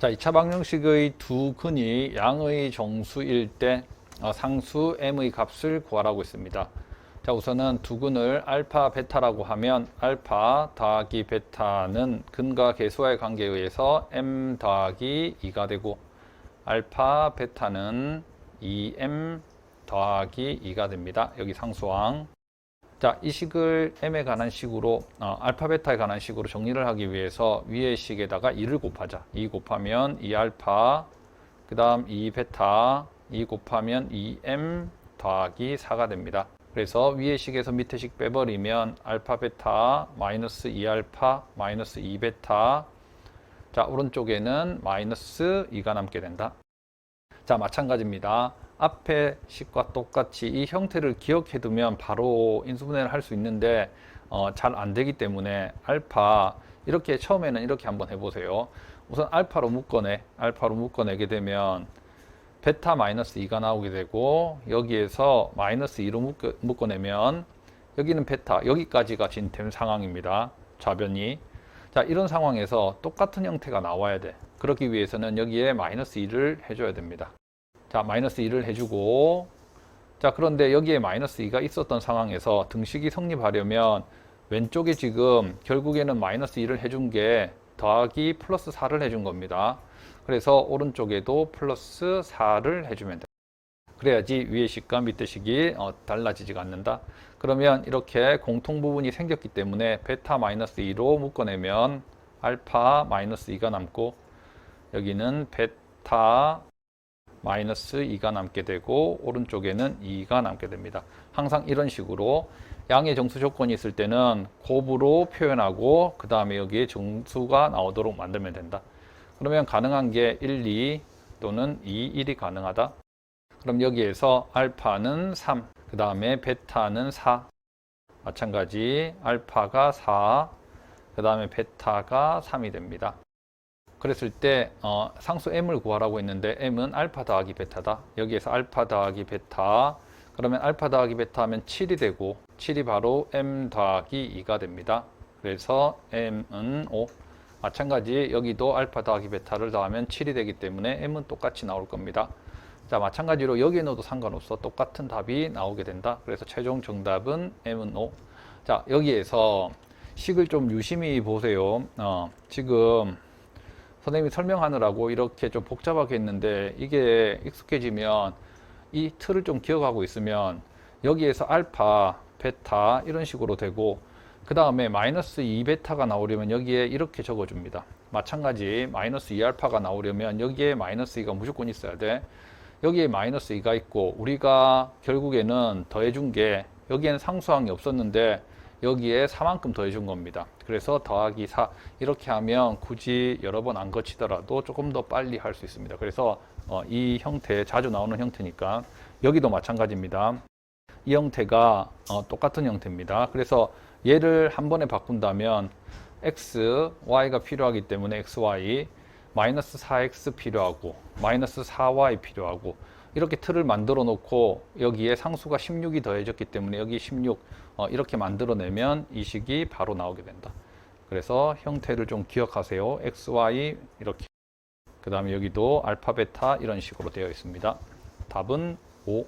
자, 2차 방정식의 두 근이 양의 정수일 때 어, 상수 m의 값을 구하라고 했습니다. 자, 우선은 두 근을 알파, 베타라고 하면 알파 더하기 베타는 근과 계수와의 관계에 의해서 m 더하기 2가 되고 알파, 베타는 2m 더하기 2가 됩니다. 여기 상수항. 자, 이 식을 m에 관한 식으로 어, 알파 베타에 관한 식으로 정리를 하기 위해서 위의 식에다가 2를 곱하자. 2 곱하면 2 알파 그 다음 2 베타 2 곱하면 2m 더하기 4가 됩니다. 그래서 위의 식에서 밑에 식 빼버리면 알파 베타 마이너스 2 알파 마이너스 2 베타 자, 오른쪽에는 마이너스 2가 남게 된다. 자, 마찬가지입니다. 앞에 식과 똑같이 이 형태를 기억해 두면 바로 인수분해를 할 수 있는데 어, 잘 안 되기 때문에 알파 이렇게 처음에는 이렇게 한번 해보세요. 우선 알파로 묶어내 알파로 묶어내게 되면 베타 마이너스 2가 나오게 되고 여기에서 마이너스 2로 묶어, 묶어내면 여기는 베타 여기까지가 진된 상황입니다. 좌변이 자 이런 상황에서 똑같은 형태가 나와야 돼. 그렇기 위해서는 여기에 마이너스 2를 해줘야 됩니다. 자, 마이너스 2를 해주고, 자, 그런데 여기에 마이너스 2가 있었던 상황에서 등식이 성립하려면 왼쪽에 지금 결국에는 마이너스 2를 해준 게 더하기 플러스 4를 해준 겁니다. 그래서 오른쪽에도 플러스 4를 해주면 돼. 그래야지 위의 식과 밑에 식이 어, 달라지지가 않는다. 그러면 이렇게 공통 부분이 생겼기 때문에 베타 마이너스 2로 묶어내면 알파 마이너스 2가 남고 여기는 베타 마이너스 2가 남게 되고 오른쪽에는 2가 남게 됩니다. 항상 이런 식으로 양의 정수 조건이 있을 때는 곱으로 표현하고 그 다음에 여기에 정수가 나오도록 만들면 된다. 그러면 가능한 게 1, 2 또는 2, 1이 가능하다. 그럼 여기에서 알파는 3, 그 다음에 베타는 4. 마찬가지 알파가 4, 그 다음에 베타가 3이 됩니다. 그랬을 때 어, 상수 m을 구하라고 했는데 m은 알파 더하기 베타다. 여기에서 알파 더하기 베타 그러면 알파 더하기 베타 하면 7이 되고 7이 바로 m 더하기 2가 됩니다. 그래서 m은 5 마찬가지 여기도 알파 더하기 베타를 더하면 7이 되기 때문에 m은 똑같이 나올 겁니다. 자 마찬가지로 여기에 넣어도 상관없어 똑같은 답이 나오게 된다. 그래서 최종 정답은 m은 5. 자 여기에서 식을 좀 유심히 보세요. 어, 지금 선생님이 설명하느라고 이렇게 좀 복잡하게 했는데 이게 익숙해지면 이 틀을 좀 기억하고 있으면 여기에서 알파, 베타 이런 식으로 되고 그 다음에 마이너스 2베타가 나오려면 여기에 이렇게 적어줍니다. 마찬가지 마이너스 2알파가 나오려면 여기에 마이너스 2가 무조건 있어야 돼. 여기에 마이너스 2가 있고 우리가 결국에는 더해준 게 여기에는 상수항이 없었는데 여기에 4만큼 더해준 겁니다. 그래서 더하기 4 이렇게 하면 굳이 여러 번 안 거치더라도 조금 더 빨리 할 수 있습니다. 그래서 어, 이 형태 자주 나오는 형태니까 여기도 마찬가지입니다. 이 형태가 어, 똑같은 형태입니다. 그래서 얘를 한 번에 바꾼다면 x, y가 필요하기 때문에 xy 마이너스 4x 필요하고 마이너스 4y 필요하고 이렇게 틀을 만들어 놓고 여기에 상수가 16이 더해졌기 때문에 여기 16 어, 이렇게 만들어내면 이 식이 바로 나오게 된다. 그래서 형태를 좀 기억하세요. x, y 이렇게 그 다음에 여기도 알파, 베타 이런 식으로 되어 있습니다. 답은 5.